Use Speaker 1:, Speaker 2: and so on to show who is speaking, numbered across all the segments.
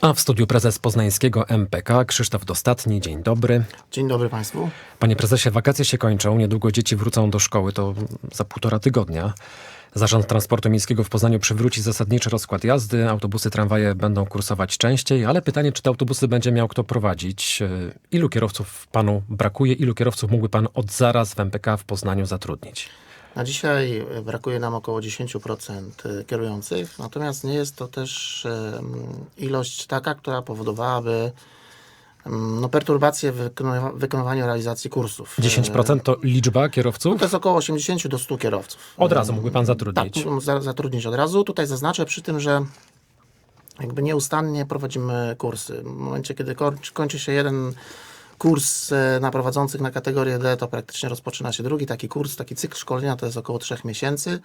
Speaker 1: A w studiu prezes poznańskiego MPK Krzysztof Dostatni. Dzień dobry.
Speaker 2: Dzień dobry Państwu.
Speaker 1: Panie prezesie, wakacje się kończą, niedługo dzieci wrócą do szkoły, to za półtora tygodnia. Zarząd Transportu Miejskiego w Poznaniu przywróci zasadniczy rozkład jazdy, autobusy, tramwaje będą kursować częściej, ale pytanie, czy te autobusy będzie miał kto prowadzić? E, Ilu kierowców panu brakuje? Ilu kierowców mógłby pan od zaraz w MPK w Poznaniu zatrudnić?
Speaker 2: Na dzisiaj brakuje nam około 10% kierujących, natomiast nie jest to też ilość taka, która powodowałaby no, perturbacje w wykonywa- wykonywaniu realizacji kursów.
Speaker 1: 10% to liczba kierowców?
Speaker 2: To jest około 80 do 100 kierowców.
Speaker 1: Od razu mógłby pan
Speaker 2: Tak,
Speaker 1: zatrudnić.
Speaker 2: za- zatrudnić od razu. Tutaj zaznaczę przy tym, że jakby nieustannie prowadzimy kursy. W momencie, kiedy kończy się jeden kurs e, na prowadzących na kategorię D, to praktycznie rozpoczyna się drugi taki kurs, taki cykl szkolenia, to jest około trzech miesięcy.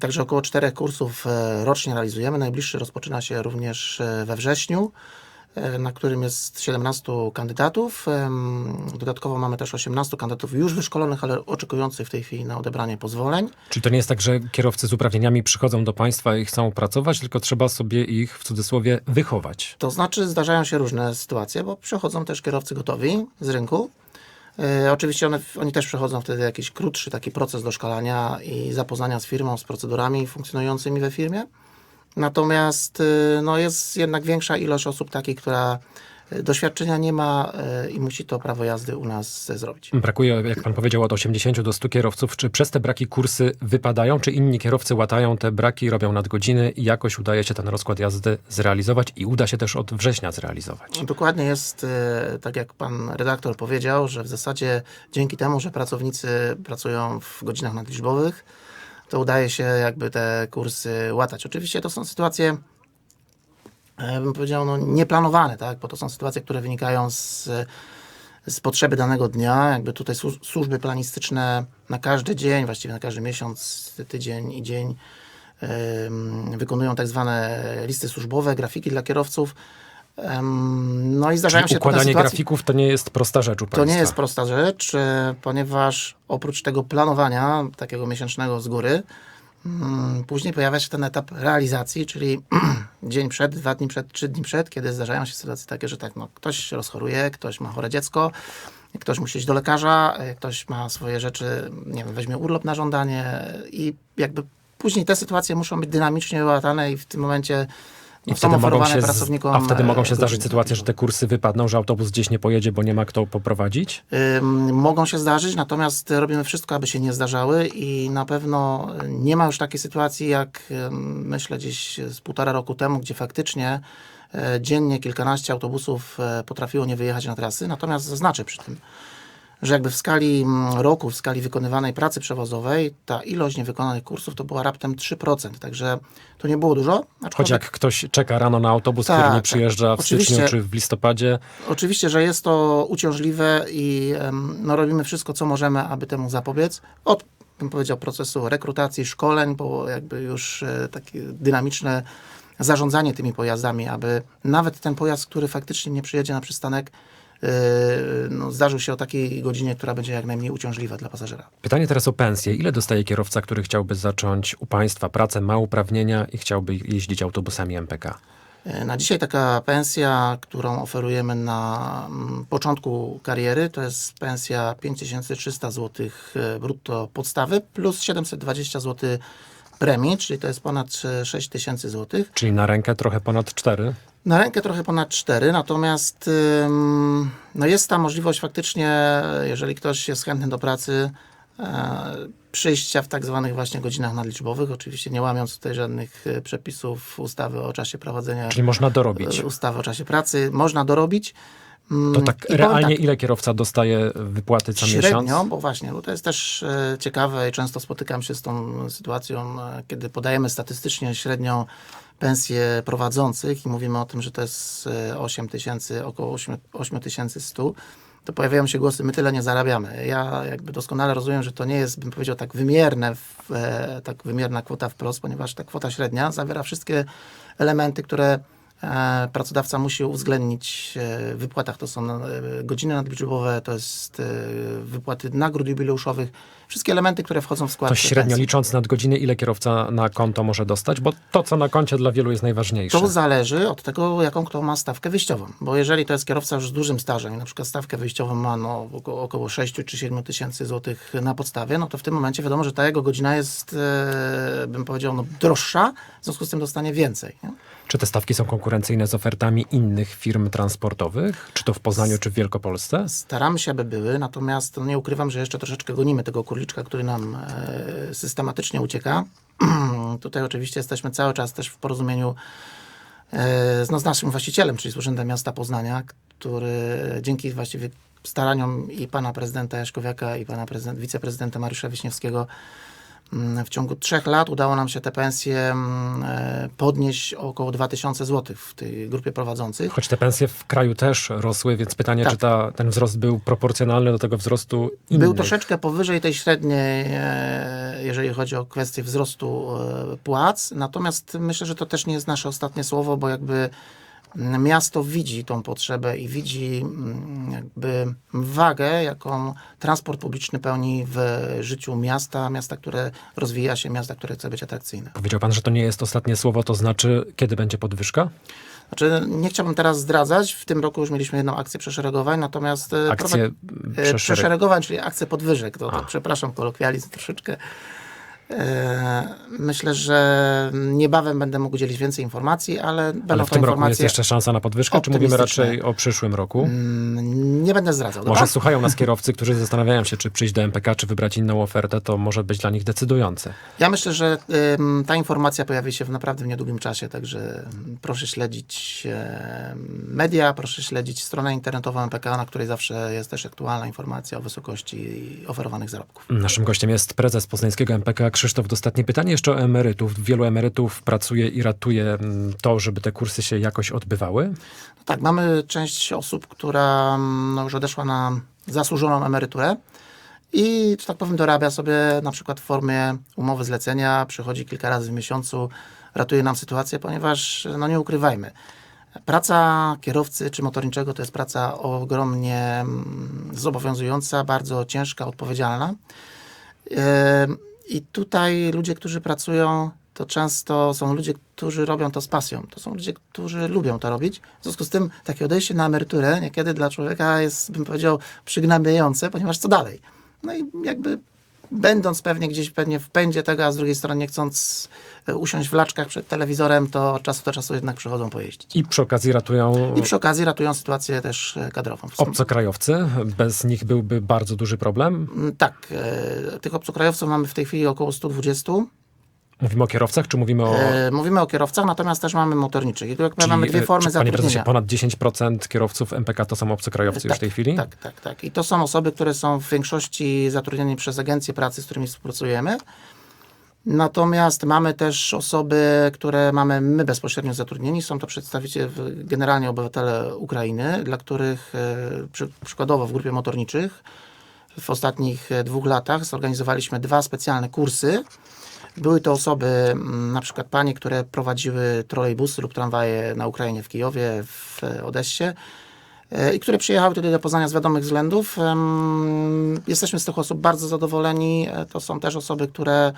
Speaker 2: Także około czterech kursów e, rocznie realizujemy. Najbliższy rozpoczyna się również e, we wrześniu, na którym jest 17 kandydatów. Dodatkowo mamy też 18 kandydatów już wyszkolonych, ale oczekujących w tej chwili na odebranie pozwoleń.
Speaker 1: Czyli to nie jest tak, że kierowcy z uprawnieniami przychodzą do państwa i chcą pracować, tylko trzeba sobie ich w cudzysłowie wychować.
Speaker 2: To znaczy zdarzają się różne sytuacje, bo przychodzą też kierowcy gotowi z rynku. E, oczywiście one, oni też przechodzą wtedy jakiś krótszy taki proces doszkalania i zapoznania z firmą, z procedurami funkcjonującymi we firmie. Natomiast e, no, jest jednak większa ilość osób takich, która e, doświadczenia nie ma e, i musi to prawo jazdy u nas zrobić.
Speaker 1: Brakuje, jak pan powiedział, od 80 do 100 kierowców. Czy przez te braki kursy wypadają, czy inni kierowcy łatają te braki, robią nadgodziny i jakoś udaje się ten rozkład jazdy zrealizować i uda się też od września zrealizować?
Speaker 2: Dokładnie jest, tak jak pan redaktor powiedział, że w zasadzie dzięki temu, że pracownicy pracują w godzinach nadliczbowych, to udaje się jakby te kursy łatać. Oczywiście to są sytuacje, e, bym powiedział, no, nieplanowane, tak? bo to są sytuacje, które wynikają z, z potrzeby danego dnia. Jakby tutaj służ- służby planistyczne na każdy dzień, właściwie na każdy miesiąc, tydzień i dzień wykonują tak zwane listy służbowe, grafiki dla kierowców. No i zdarzają
Speaker 1: Czyli
Speaker 2: się
Speaker 1: układanie
Speaker 2: sytuacje.
Speaker 1: grafików to nie jest prosta rzecz u
Speaker 2: To
Speaker 1: państwa.
Speaker 2: nie jest prosta rzecz, e, ponieważ oprócz tego planowania, takiego miesięcznego z góry, mm, później pojawia się ten etap realizacji, czyli dzień przed, dwa dni przed, trzy dni przed, kiedy zdarzają się sytuacje takie, że tak, no, ktoś się rozchoruje, ktoś ma chore dziecko, ktoś musi iść do lekarza, e, ktoś ma swoje rzeczy, nie wiem, weźmie urlop na żądanie i jakby później te sytuacje muszą być dynamicznie łatane i w tym momencie
Speaker 1: I wtedy mogą się, z- a wtedy mogą
Speaker 2: e,
Speaker 1: się zdarzyć sytuacje, że te kursy wypadną, że autobus gdzieś nie pojedzie, bo nie ma kto poprowadzić?
Speaker 2: Mogą się zdarzyć, natomiast robimy wszystko, aby się nie zdarzały i na pewno nie ma już takiej sytuacji, jak myślę gdzieś z półtora roku temu, gdzie faktycznie e, dziennie kilkanaście autobusów e, potrafiło nie wyjechać na trasy. Natomiast zaznaczę przy tym, że jakby w skali mm, roku, w skali wykonywanej pracy przewozowej, ta ilość niewykonanych kursów to była raptem 3%, także to nie było dużo.
Speaker 1: Choć
Speaker 2: aczkolwiek-
Speaker 1: jak ktoś czeka rano na autobus,
Speaker 2: Tak,
Speaker 1: który nie
Speaker 2: tak.
Speaker 1: przyjeżdża w styczniu czy w listopadzie,
Speaker 2: Oczywiście, że jest to uciążliwe i no, robimy wszystko, co możemy, aby temu zapobiec. Od, bym powiedział, procesu rekrutacji, szkoleń, bo jakby już e, takie dynamiczne zarządzanie tymi pojazdami, aby nawet ten pojazd, który faktycznie nie przyjedzie na przystanek, no, zdarzył się o takiej godzinie, która będzie jak najmniej uciążliwa dla pasażera.
Speaker 1: Pytanie teraz o pensję. Ile dostaje kierowca, który chciałby zacząć u państwa pracę, ma uprawnienia i chciałby jeździć autobusami MPK?
Speaker 2: E, Na dzisiaj taka pensja, którą oferujemy na mm, początku kariery, to jest pensja 5300 zł e, brutto podstawy plus 720 zł premii, czyli to jest ponad e, 6000 zł.
Speaker 1: Czyli na rękę trochę ponad 4.
Speaker 2: Na rękę trochę ponad 4, natomiast no jest ta możliwość faktycznie, jeżeli ktoś jest chętny do pracy, e, przyjścia w tak zwanych właśnie godzinach nadliczbowych, oczywiście nie łamiąc tutaj żadnych e, przepisów ustawy o czasie prowadzenia
Speaker 1: Czyli można dorobić.
Speaker 2: e, ustawy o czasie pracy, można dorobić. Mm,
Speaker 1: To tak
Speaker 2: i
Speaker 1: realnie
Speaker 2: tak,
Speaker 1: ile kierowca dostaje wypłaty co
Speaker 2: Średnio,
Speaker 1: miesiąc?
Speaker 2: bo właśnie, bo to jest też e, ciekawe i często spotykam się z tą sytuacją, e, kiedy podajemy statystycznie średnią pensję prowadzących i mówimy o tym, że to jest e, 8 tysięcy, około 8 8100, to pojawiają się głosy, my tyle nie zarabiamy. Ja jakby doskonale rozumiem, że to nie jest, bym powiedział, tak wymierne, e, tak wymierna kwota wprost, ponieważ ta kwota średnia zawiera wszystkie elementy, które E, Pracodawca musi uwzględnić e, w wypłatach, to są e, godziny nadliczbowe, to jest e, wypłaty nagród jubileuszowych, wszystkie elementy, które wchodzą w skład
Speaker 1: To średnio
Speaker 2: pensji.
Speaker 1: licząc nadgodziny, ile kierowca na konto może dostać? Bo to, co na koncie dla wielu jest najważniejsze.
Speaker 2: To zależy od tego, jaką kto ma stawkę wyjściową. Bo jeżeli to jest kierowca już z dużym stażem i na przykład stawkę wyjściową ma no, około, około 6 czy 7 tysięcy złotych na podstawie, no to w tym momencie wiadomo, że ta jego godzina jest, e, bym powiedział, no, droższa, w związku z tym dostanie więcej. Nie?
Speaker 1: Czy te stawki są konkurencyjne z ofertami innych firm transportowych? Czy to w Poznaniu, czy w Wielkopolsce?
Speaker 2: Staramy się, aby były, natomiast no, nie ukrywam, że jeszcze troszeczkę gonimy tego kurliczka, który nam e, systematycznie ucieka. Tutaj oczywiście jesteśmy cały czas też w porozumieniu e, z, no, z naszym właścicielem, czyli z Urzędem Miasta Poznania, który dzięki właściwie staraniom i pana prezydenta Jaśkowiaka i pana prezydent, wiceprezydenta Mariusza Wiśniewskiego w ciągu trzech lat udało nam się te pensje mm, e, podnieść o około 2000 zł w tej grupie prowadzących.
Speaker 1: Choć te pensje w kraju też rosły, więc pytanie,
Speaker 2: Tak.
Speaker 1: czy ta, ten wzrost był proporcjonalny do tego wzrostu innych?
Speaker 2: Był troszeczkę powyżej tej średniej, e, jeżeli chodzi o kwestię wzrostu e, płac. Natomiast myślę, że to też nie jest nasze ostatnie słowo, bo jakby miasto widzi tą potrzebę i widzi mm, jakby wagę, jaką transport publiczny pełni w życiu miasta, miasta, które rozwija się, miasta, które chce być atrakcyjne.
Speaker 1: Powiedział pan, że to nie jest ostatnie słowo, to znaczy, kiedy będzie podwyżka?
Speaker 2: Znaczy, nie chciałbym teraz zdradzać, w tym roku już mieliśmy jedną akcję przeszeregowań, natomiast e,
Speaker 1: Akcje
Speaker 2: E,
Speaker 1: przeszereg...
Speaker 2: Przeszeregowań, czyli akcje podwyżek. To, to przepraszam, kolokwializm troszeczkę. E, myślę, że niebawem będę mógł udzielić więcej informacji, ale będą
Speaker 1: Ale w
Speaker 2: to
Speaker 1: tym roku jest jeszcze szansa na podwyżkę, czy mówimy raczej o przyszłym roku?
Speaker 2: Mm, Nie będę zdradzał.
Speaker 1: Może
Speaker 2: dobra?
Speaker 1: słuchają nas kierowcy, którzy zastanawiają się, czy przyjść do MPK, czy wybrać inną ofertę, to może być dla nich decydujące.
Speaker 2: Ja myślę, że ta informacja pojawi się w naprawdę niedługim czasie, także proszę śledzić media, proszę śledzić stronę internetową MPK, na której zawsze jest też aktualna informacja o wysokości oferowanych zarobków.
Speaker 1: Naszym gościem jest prezes poznańskiego MPK Krzysztof Dostatni. Pytanie jeszcze o emerytów. Wielu emerytów pracuje i ratuje mm, to, żeby te kursy się jakoś odbywały.
Speaker 2: Tak, mamy część osób, która mm, no, już odeszła na zasłużoną emeryturę i, że tak powiem, dorabia sobie na przykład w formie umowy zlecenia, przychodzi kilka razy w miesiącu, ratuje nam sytuację, ponieważ, no nie ukrywajmy, praca kierowcy czy motorniczego to jest praca ogromnie mm, zobowiązująca, bardzo ciężka, odpowiedzialna. I tutaj ludzie, którzy pracują, to często są ludzie, którzy robią to z pasją. To są ludzie, którzy lubią to robić. W związku z tym takie odejście na emeryturę niekiedy dla człowieka jest, bym powiedział, przygnębiające, ponieważ co dalej? No i jakby będąc pewnie gdzieś pewnie w pędzie tego, a z drugiej strony nie chcąc e, usiąść w laczkach przed telewizorem, to od czasu do czasu jednak przychodzą pojeździć.
Speaker 1: I przy okazji ratują
Speaker 2: I przy okazji ratują sytuację też e, kadrową.
Speaker 1: obcokrajowcy. Bez nich byłby bardzo duży problem.
Speaker 2: Mm, Tak, e, tych obcokrajowców mamy w tej chwili około 120.
Speaker 1: Mówimy o kierowcach, czy mówimy o...
Speaker 2: E, Mówimy o kierowcach, natomiast też mamy motorniczych. I tu jak mamy dwie
Speaker 1: e,
Speaker 2: formy
Speaker 1: czy, Panie prezesie,
Speaker 2: zatrudnienia.
Speaker 1: ponad 10% kierowców MPK to są obcokrajowcy już w tej chwili?
Speaker 2: Tak, tak, tak. I to są osoby, które są w większości zatrudnione przez agencje pracy, z którymi współpracujemy. Natomiast mamy też osoby, które mamy my bezpośrednio zatrudnieni. Są to przedstawiciele, generalnie obywatele Ukrainy, dla których przy, przykładowo w grupie motorniczych w ostatnich dwóch latach zorganizowaliśmy dwa specjalne kursy. Były to osoby, mm, na przykład panie, które prowadziły trolejbusy lub tramwaje na Ukrainie, w Kijowie, w Odessie e, i które przyjechały tutaj do Poznania z wiadomych względów. Jesteśmy z tych osób bardzo zadowoleni. E, To są też osoby, które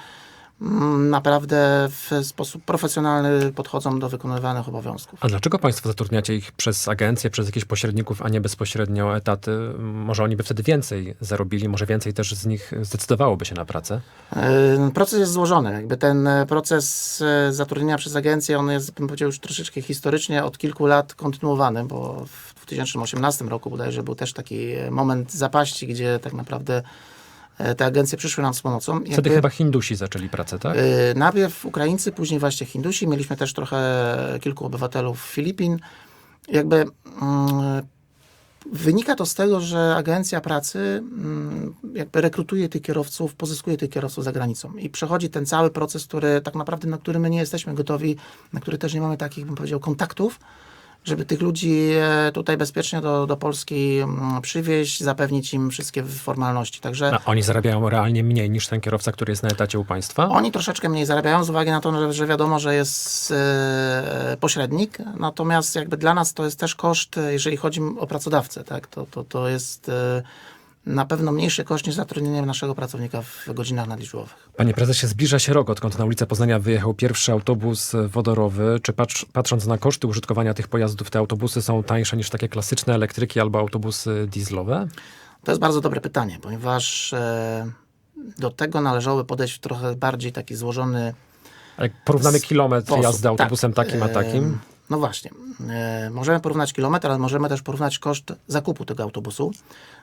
Speaker 2: naprawdę w sposób profesjonalny podchodzą do wykonywanych obowiązków.
Speaker 1: A dlaczego państwo zatrudniacie ich przez agencje, przez jakichś pośredników, a nie bezpośrednio etaty? Może oni by wtedy więcej zarobili, może więcej też z nich zdecydowałoby się na pracę?
Speaker 2: E, Proces jest złożony. Jakby ten e, proces e, zatrudnienia przez agencję, on jest, bym powiedział, już troszeczkę historycznie od kilku lat kontynuowany, bo w 2018 roku bodajże był też taki e, moment zapaści, gdzie tak naprawdę te agencje przyszły nam z pomocą.
Speaker 1: Wtedy
Speaker 2: Jakby-
Speaker 1: chyba Hindusi zaczęli pracę, tak?
Speaker 2: Y, Najpierw Ukraińcy, później właśnie Hindusi. Mieliśmy też trochę kilku obywatelów Filipin. Jakby mm, wynika to z tego, że agencja pracy mm, jakby rekrutuje tych kierowców, pozyskuje tych kierowców za granicą i przechodzi ten cały proces, który tak naprawdę, na który my nie jesteśmy gotowi, na który też nie mamy takich, bym powiedział, kontaktów, żeby tych ludzi e, tutaj bezpiecznie do, do Polski mm, przywieźć, zapewnić im wszystkie formalności. Także
Speaker 1: A oni zarabiają realnie mniej niż ten kierowca, który jest na etacie u państwa?
Speaker 2: oni troszeczkę mniej zarabiają z uwagi na to, że, że wiadomo, że jest e, pośrednik, natomiast jakby dla nas to jest też koszt, e, jeżeli chodzi o pracodawcę, tak? to, to, to jest e, na pewno mniejszy koszt niż zatrudnienie naszego pracownika w godzinach nadliczbowych.
Speaker 1: Panie prezesie, zbliża się rok, odkąd na ulicę Poznania wyjechał pierwszy autobus wodorowy. Czy patrz, patrząc na koszty użytkowania tych pojazdów, te autobusy są tańsze niż takie klasyczne elektryki albo autobusy dieslowe?
Speaker 2: To jest bardzo dobre pytanie, ponieważ e, do tego należałoby podejść w trochę bardziej taki złożony
Speaker 1: Ale jak porównamy kilometr
Speaker 2: sposób.
Speaker 1: jazdy autobusem
Speaker 2: Tak.
Speaker 1: takim a takim,
Speaker 2: Em, No właśnie. E, Możemy porównać kilometr, ale możemy też porównać koszt zakupu tego autobusu.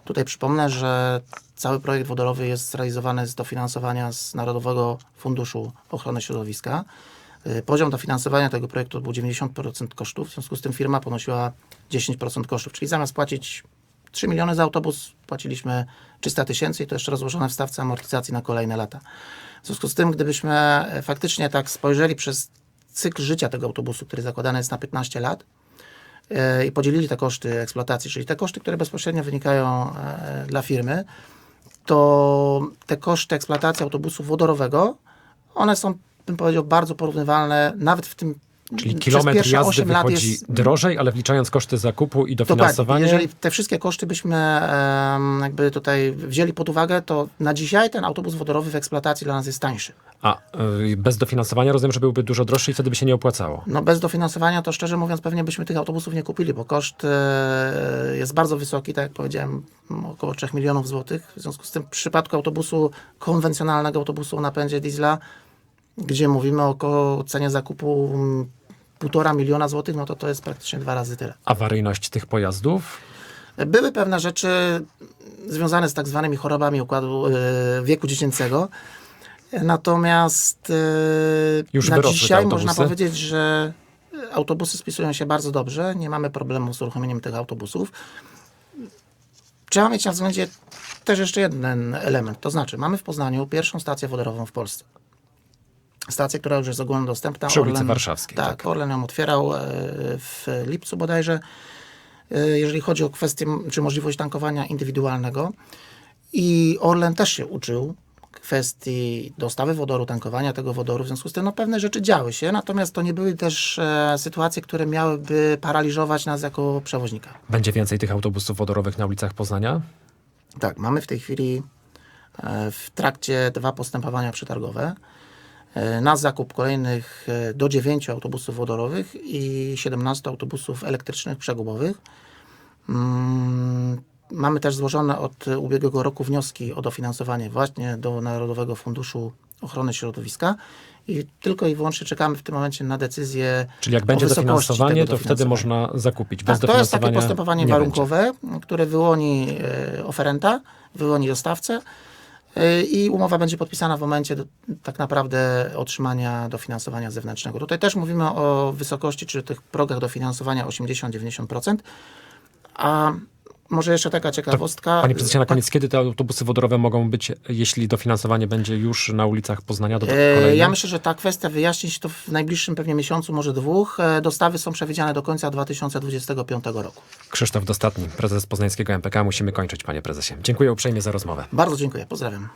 Speaker 2: Tutaj przypomnę, że cały projekt wodorowy jest zrealizowany z dofinansowania z Narodowego Funduszu Ochrony Środowiska. E, Poziom dofinansowania tego projektu był 90% kosztów, w związku z tym firma ponosiła 10% kosztów, czyli zamiast płacić 3 miliony za autobus, płaciliśmy 300 tysięcy i to jeszcze rozłożone w stawce amortyzacji na kolejne lata. W związku z tym, gdybyśmy e, faktycznie tak spojrzeli przez cykl życia tego autobusu, który zakładany jest na 15 lat e, i podzielili te koszty eksploatacji, czyli te koszty, które bezpośrednio wynikają e, dla firmy, to te koszty eksploatacji autobusu wodorowego, one są, bym powiedział, bardzo porównywalne, nawet w tym
Speaker 1: czyli kilometr jazdy
Speaker 2: 8 lat
Speaker 1: wychodzi
Speaker 2: jest
Speaker 1: drożej, ale wliczając koszty zakupu i
Speaker 2: Dokładnie.
Speaker 1: dofinansowanie,
Speaker 2: Jeżeli te wszystkie koszty byśmy jakby tutaj wzięli pod uwagę, to na dzisiaj ten autobus wodorowy w eksploatacji dla nas jest tańszy.
Speaker 1: a y, bez dofinansowania rozumiem, że byłby dużo droższy i wtedy by się nie opłacało.
Speaker 2: No bez dofinansowania to szczerze mówiąc pewnie byśmy tych autobusów nie kupili, bo koszt e, jest bardzo wysoki, tak jak powiedziałem, około 3 milionów złotych. W związku z tym w przypadku autobusu konwencjonalnego, autobusu o napędzie diesla, gdzie mówimy o cenie zakupu półtora miliona złotych, no to to jest praktycznie dwa razy tyle.
Speaker 1: Awaryjność tych pojazdów?
Speaker 2: Były pewne rzeczy związane z tak zwanymi chorobami układu e, wieku dziecięcego. Natomiast e,
Speaker 1: Już
Speaker 2: na dzisiaj
Speaker 1: autobusy?
Speaker 2: można powiedzieć, że autobusy spisują się bardzo dobrze. Nie mamy problemu z uruchomieniem tych autobusów. Trzeba mieć na względzie też jeszcze jeden element. To znaczy, mamy w Poznaniu pierwszą stację wodorową w Polsce. Stację, która już jest ogólnodostępna.
Speaker 1: Przy ulicy Warszawskiej,
Speaker 2: Tak,
Speaker 1: tak.
Speaker 2: Orlen ją otwierał e, w lipcu bodajże e, jeżeli chodzi o kwestię czy możliwość tankowania indywidualnego. I Orlen też się uczył kwestii dostawy wodoru, tankowania tego wodoru. W związku z tym no, pewne rzeczy działy się, natomiast to nie były też e, sytuacje, które miałyby paraliżować nas jako przewoźnika.
Speaker 1: Będzie więcej tych autobusów wodorowych na ulicach Poznania?
Speaker 2: Tak, mamy w tej chwili e, w trakcie dwa postępowania przetargowe na zakup kolejnych e, do 9 autobusów wodorowych i 17 autobusów elektrycznych przegubowych. Mm, Mamy też złożone od ubiegłego roku wnioski o dofinansowanie właśnie do Narodowego Funduszu Ochrony Środowiska i tylko i wyłącznie czekamy w tym momencie na decyzję
Speaker 1: Czyli jak będzie dofinansowanie, to wtedy można zakupić. Bez
Speaker 2: Tak, to jest takie postępowanie
Speaker 1: nie
Speaker 2: warunkowe, które wyłoni e, oferenta, wyłoni dostawcę e, i umowa będzie podpisana w momencie do, tak naprawdę otrzymania dofinansowania zewnętrznego. Tutaj też mówimy o wysokości, czy tych progach dofinansowania 80-90%, a może jeszcze taka ciekawostka.
Speaker 1: Panie prezesie, na
Speaker 2: Tak,
Speaker 1: koniec, kiedy te autobusy wodorowe mogą być, jeśli dofinansowanie będzie już na ulicach Poznania? Do
Speaker 2: E,
Speaker 1: kolejnych?
Speaker 2: Ja myślę, że ta kwestia wyjaśni się to w najbliższym pewnie miesiącu, może dwóch. E, Dostawy są przewidziane do końca 2025 roku.
Speaker 1: Krzysztof Dostatni, prezes poznańskiego MPK. Musimy kończyć, panie prezesie. Dziękuję uprzejmie za rozmowę.
Speaker 2: Bardzo dziękuję, pozdrawiam.